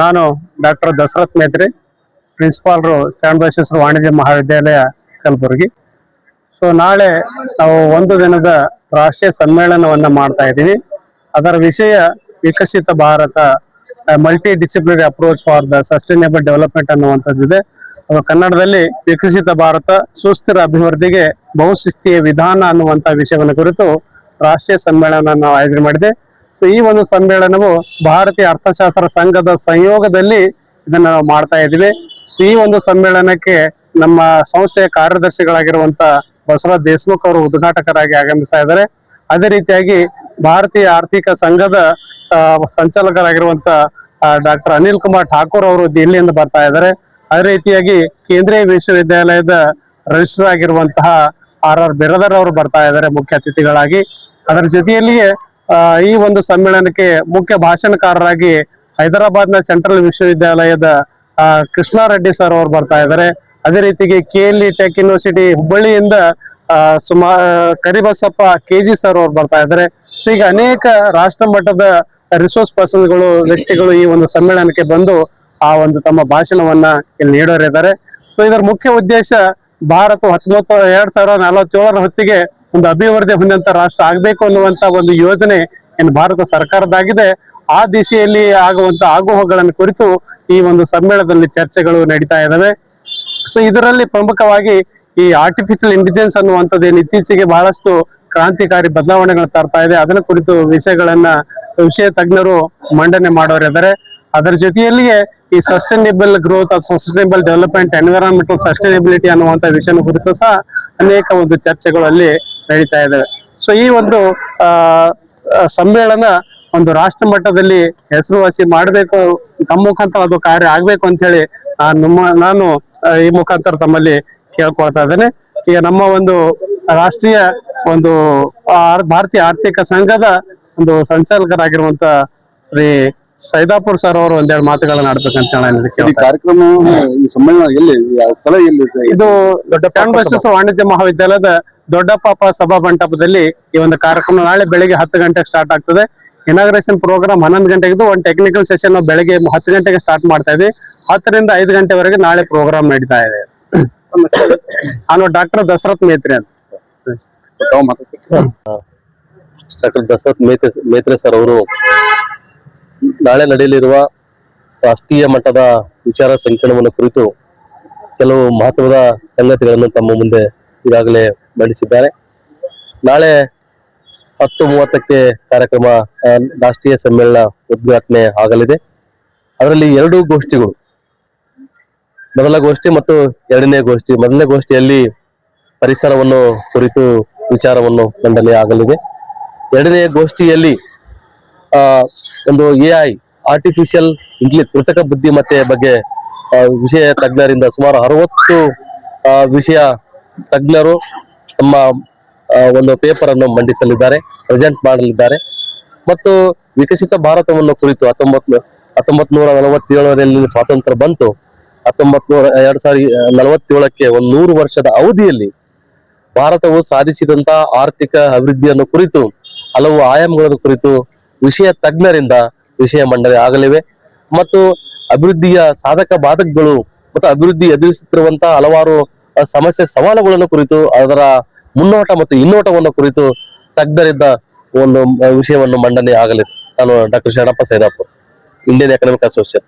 ನಾನು ಡಾಕ್ಟರ್ ದಶರಥ್ ಮೇತ್ರಿ ಪ್ರಿನ್ಸಿಪಾಲ್ರು ಶರಣ ವಾಣಿಜ್ಯ ಮಹಾವಿದ್ಯಾಲಯ ಕಲಬುರಗಿ. ಸೊ ನಾಳೆ ನಾವು ಒಂದು ದಿನದ ರಾಷ್ಟ್ರೀಯ ಸಮ್ಮೇಳನವನ್ನು ಮಾಡ್ತಾ ಇದ್ದೀವಿ. ಅದರ ವಿಷಯ Viksit Bharat multidisciplinary approach for the sustainable development ಅನ್ನುವಂಥದ್ದಿದೆ ಕನ್ನಡದಲ್ಲಿ ವಿಕಸಿತ ಭಾರತ, ಸುಸ್ಥಿರ ಅಭಿವೃದ್ಧಿಗೆ ಬಹುಶಿಸ್ತೀಯ ವಿಧಾನ ಅನ್ನುವಂಥ ವಿಷಯವನ್ನು ಕುರಿತು ರಾಷ್ಟ್ರೀಯ ಸಮ್ಮೇಳನ ನಾವು ಆಯೋಜನೆ ಮಾಡಿದೆ. ಸೊ ಈ ಒಂದು ಸಮ್ಮೇಳನವು ಭಾರತೀಯ ಅರ್ಥಶಾಸ್ತ್ರ ಸಂಘದ ಸಂಯೋಗದಲ್ಲಿ ಇದನ್ನ ನಾವು ಮಾಡ್ತಾ ಇದ್ದೀವಿ. ಸೊ ಈ ಒಂದು ಸಮ್ಮೇಳನಕ್ಕೆ ನಮ್ಮ ಸಂಸ್ಥೆಯ ಕಾರ್ಯದರ್ಶಿಗಳಾಗಿರುವಂತ ಬಸವರಾಜ್ ದೇಶಮುಖ್ ಅವರು ಉದ್ಘಾಟಕರಾಗಿ ಆಗಮಿಸ್ತಾ ಇದ್ದಾರೆ. ಅದೇ ರೀತಿಯಾಗಿ ಭಾರತೀಯ ಆರ್ಥಿಕ ಸಂಘದ ಸಂಚಾಲಕರಾಗಿರುವಂತ ಡಾಕ್ಟರ್ ಅನಿಲ್ ಕುಮಾರ್ ಠಾಕೂರ್ ಅವರು ದಿಲ್ಲಿಯಿಂದ ಬರ್ತಾ ಇದ್ದಾರೆ. ಅದೇ ರೀತಿಯಾಗಿ ಕೇಂದ್ರೀಯ ವಿಶ್ವವಿದ್ಯಾಲಯದ ರಿಜಿಸ್ಟರ್ ಆಗಿರುವಂತಹ ಆರ್ ಆರ್ ಬಿರದರ್ ಅವರು ಬರ್ತಾ ಇದ್ದಾರೆ ಮುಖ್ಯ ಅತಿಥಿಗಳಾಗಿ. ಅದರ ಜೊತೆಯಲ್ಲಿಯೇ ಈ ಒಂದು ಸಮ್ಮೇಳನಕ್ಕೆ ಮುಖ್ಯ ಭಾಷಣಕಾರರಾಗಿ ಹೈದರಾಬಾದ್ನ ಸೆಂಟ್ರಲ್ ವಿಶ್ವವಿದ್ಯಾಲಯದ ಕೃಷ್ಣಾರೆಡ್ಡಿ ಸರ್ ಅವರು ಬರ್ತಾ ಇದ್ದಾರೆ. ಅದೇ ರೀತಿಗೆ K L E Tech University ಹುಬ್ಬಳ್ಳಿಯಿಂದ ಸುಮಾರು ಸುಮಾ ಕರಿಬಸಪ್ಪ ಕೆ ಜಿ ಸರ್ ಅವ್ರು ಬರ್ತಾ ಇದ್ದಾರೆ. ಸೊ ಈಗ ಅನೇಕ ರಾಷ್ಟ್ರ ಮಟ್ಟದ ರಿಸೋರ್ಸ್ ಪರ್ಸನ್ಗಳು ವ್ಯಕ್ತಿಗಳು ಈ ಒಂದು ಸಮ್ಮೇಳನಕ್ಕೆ ಬಂದು ಆ ಒಂದು ತಮ್ಮ ಭಾಷಣವನ್ನ ಇಲ್ಲಿ ನೀಡೋರಿದ್ದಾರೆ. ಸೊ ಇದರ ಮುಖ್ಯ ಉದ್ದೇಶ ಭಾರತ ಹತ್ತೊಂಬತ್ತು, ಎರಡ್ ಸಾವಿರದ ನಲವತ್ತೇಳರ ಹೊತ್ತಿಗೆ ಒಂದು ಅಭಿವೃದ್ಧಿ ಹೊಂದಂತ ರಾಷ್ಟ್ರ ಆಗ್ಬೇಕು ಅನ್ನುವಂತ ಒಂದು ಯೋಜನೆ ಏನು ಭಾರತ ಸರ್ಕಾರದಾಗಿದೆ ಆ ದಿಶೆಯಲ್ಲಿ ಆಗುವಂತ ಆಗೋಹಗಳನ್ನು ಕುರಿತು ಈ ಒಂದು ಸಮ್ಮೇಳನದಲ್ಲಿ ಚರ್ಚೆಗಳು ನಡೀತಾ ಇದ್ದಾವೆ ಸೊ ಇದರಲ್ಲಿ ಪ್ರಮುಖವಾಗಿ ಈ ಆರ್ಟಿಫಿಷಿಯಲ್ ಇಂಟೆಲಿಜೆನ್ಸ್ ಅನ್ನುವಂಥದ್ದು ಏನು ಇತ್ತೀಚೆಗೆ ಬಹಳಷ್ಟು ಕ್ರಾಂತಿಕಾರಿ ಬದಲಾವಣೆಗಳು ತರ್ತಾ ಇದೆ. ಅದನ್ನ ಕುರಿತು ವಿಷಯಗಳನ್ನ ವಿಷಯ ತಜ್ಞರು ಮಂಡನೆ ಮಾಡೋರಿದ್ದಾರೆ ಅದರ ಜೊತೆಯಲ್ಲಿಯೇ ಈ sustainable growth sustainable development environmental sustainability ಅನ್ನುವಂಥ ವಿಷಯ ಕುರಿತು ಸಹ ಅನೇಕ ಒಂದು ಚರ್ಚೆಗಳು ಅಲ್ಲಿ ನಡೀತಾ ಇದ್ದಾವೆ ಸೊ ಈ ಒಂದು ಆ ಸಮ್ಮೇಳನ ಒಂದು ರಾಷ್ಟ್ರ ಮಟ್ಟದಲ್ಲಿ ಹೆಸರುವಾಸಿ ಮಾಡಬೇಕು ತಮ್ಮ ಮುಖಾಂತರ ಅದು ಕಾರ್ಯ ಆಗ್ಬೇಕು ಅಂತ ಹೇಳಿ ನಾನು ನಮ್ಮ- ನಾನು ಈ ಮುಖಾಂತರ ತಮ್ಮಲ್ಲಿ ಕೇಳ್ಕೊಳ್ತಾ ಇದ್ದೇನೆ. ಈಗ ನಮ್ಮ ಒಂದು ರಾಷ್ಟ್ರೀಯ ಒಂದು ಭಾರತೀಯ ಆರ್ಥಿಕ ಸಂಘದ ಒಂದು ಸಂಚಾಲಕರಾಗಿರುವಂತ ಶ್ರೀ ಸೈದಾಪುರ್ ಸರ್ ಅವರು ಒಂದೆರಡು ಮಾತುಗಳನ್ನ ಆಡ್ಬೇಕಂತ ಹೇಳಿ ಕಾರ್ಯಕ್ರಮ ಸಮ್ಮೇಳನ ಎಲ್ಲಿ ಯಾವ ಸ್ಥಳ ಎಲ್ಲಿ ಇದು? ದೊಡ್ಡ ವಾಣಿಜ್ಯ ಮಹಾವಿದ್ಯಾಲಯದ ದೊಡ್ಡಪಾಪ ಸಭಾ ಮಂಟಪದಲ್ಲಿ ಈ ಒಂದು ಕಾರ್ಯಕ್ರಮ ನಾಳೆ ಬೆಳಿಗ್ಗೆ ಹತ್ತು ಗಂಟೆಗೆ ಸ್ಟಾರ್ಟ್ ಆಗ್ತದೆ. ಇನಾಗ್ರೇಷನ್ ಪ್ರೋಗ್ರಾಮ್ ಹನ್ನೊಂದು ಗಂಟೆಗೆ ಒಂದು ಟೆಕ್ನಿಕಲ್ ಸೆಷನ್ ಬೆಳಗ್ಗೆ ಹತ್ತು ಗಂಟೆಗೆ ಸ್ಟಾರ್ಟ್ ಮಾಡ್ತಾ ಇದ್ವಿ. ಹತ್ತರಿಂದ ಐದು ಗಂಟೆವರೆಗೆ ನಾಳೆ ಪ್ರೋಗ್ರಾಮ್ ನಡೀತಾ ಇದೆ. ನಾನು ಡಾಕ್ಟರ್ ದಶರಥ್ ಮೇತ್ರಿ ಅಂತ. ಡಾಕ್ಟರ್ ದಶರಥ್ ಮೇತ್ರೆ ಮೇತ್ರೆ ಸರ್ ಅವರು ನಾಳೆ ನಡೆಯಲಿರುವ ರಾಷ್ಟ್ರೀಯ ಮಟ್ಟದ ವಿಚಾರ ಸಂಕಿರಣವನ್ನು ಕುರಿತು ಕೆಲವು ಮಹತ್ವದ ಸಂಗತಿಗಳನ್ನು ತಮ್ಮ ಮುಂದೆ ಈಗಾಗಲೇ ಮಂಡಿಸಿದ್ದಾರೆ. ನಾಳೆ ಹತ್ತು ಮೂವತ್ತಕ್ಕೆ ಕಾರ್ಯಕ್ರಮ ರಾಷ್ಟ್ರೀಯ ಸಮ್ಮೇಳನ ಉದ್ಘಾಟನೆ ಆಗಲಿದೆ. ಅದರಲ್ಲಿ ಎರಡು ಗೋಷ್ಠಿಗಳು, ಮೊದಲ ಗೋಷ್ಠಿ ಮತ್ತು ಎರಡನೇ ಗೋಷ್ಠಿ. ಮೊದಲನೇ ಗೋಷ್ಠಿಯಲ್ಲಿ ಪರಿಸರವನ್ನು ಕುರಿತು ವಿಚಾರವನ್ನು ಮಂಡನೆ ಆಗಲಿದೆ. ಎರಡನೇ ಗೋಷ್ಠಿಯಲ್ಲಿ ಒಂದು ಎ ಐ ಆರ್ಟಿಫಿಷಿಯಲ್ ಇಂಗ್ಲಿ ಕೃತಕ ಬುದ್ಧಿಮತ್ತೆ ಬಗ್ಗೆ ವಿಷಯ ತಜ್ಞರಿಂದ ಸುಮಾರು ಅರವತ್ತು ವಿಷಯ ತಜ್ಞರು ತಮ್ಮ ಒಂದು ಪೇಪರ್ ಅನ್ನು ಮಂಡಿಸಲಿದ್ದಾರೆ ಪ್ರೆಸೆಂಟ್ ಮಾಡಲಿದ್ದಾರೆ. ಮತ್ತು ವಿಕಸಿತ ಭಾರತವನ್ನು ಕುರಿತು ಹತ್ತೊಂಬತ್ ಹತ್ತೊಂಬತ್ ನೂರ ನಲವತ್ತೇಳರಲ್ಲಿ ಸ್ವಾತಂತ್ರ್ಯ ಬಂತು. ಹತ್ತೊಂಬತ್ ನೂರ ಎರಡ್ ಸಾವಿರದ ನಲವತ್ತೇಳಕ್ಕೆ ಒಂದು ನೂರು ವರ್ಷದ ಅವಧಿಯಲ್ಲಿ ಭಾರತವು ಸಾಧಿಸಿದಂತಹ ಆರ್ಥಿಕ ಅಭಿವೃದ್ಧಿಯನ್ನು ಕುರಿತು, ಹಲವು ಆಯಾಮಗಳನ್ನು ಕುರಿತು ವಿಷಯ ತಜ್ಞರಿಂದ ವಿಷಯ ಮಂಡನೆ ಆಗಲಿವೆ. ಮತ್ತು ಅಭಿವೃದ್ಧಿಯ ಸಾಧಕ ಬಾಧಕಗಳು ಮತ್ತು ಅಭಿವೃದ್ಧಿ ಎದುರಿಸುತ್ತಿರುವಂತಹ ಹಲವಾರು ಸಮಸ್ಯೆ ಸವಾಲುಗಳನ್ನು ಕುರಿತು, ಅದರ ಮುನ್ನೋಟ ಮತ್ತು ಹಿನ್ನೋಟವನ್ನು ಕುರಿತು ತಜ್ಞರಿದ್ದ ಒಂದು ವಿಷಯವನ್ನು ಮಂಡನೆ ಆಗಲಿದೆ ನಾನು doctor Sharanappa Saidapur, Indian economic association.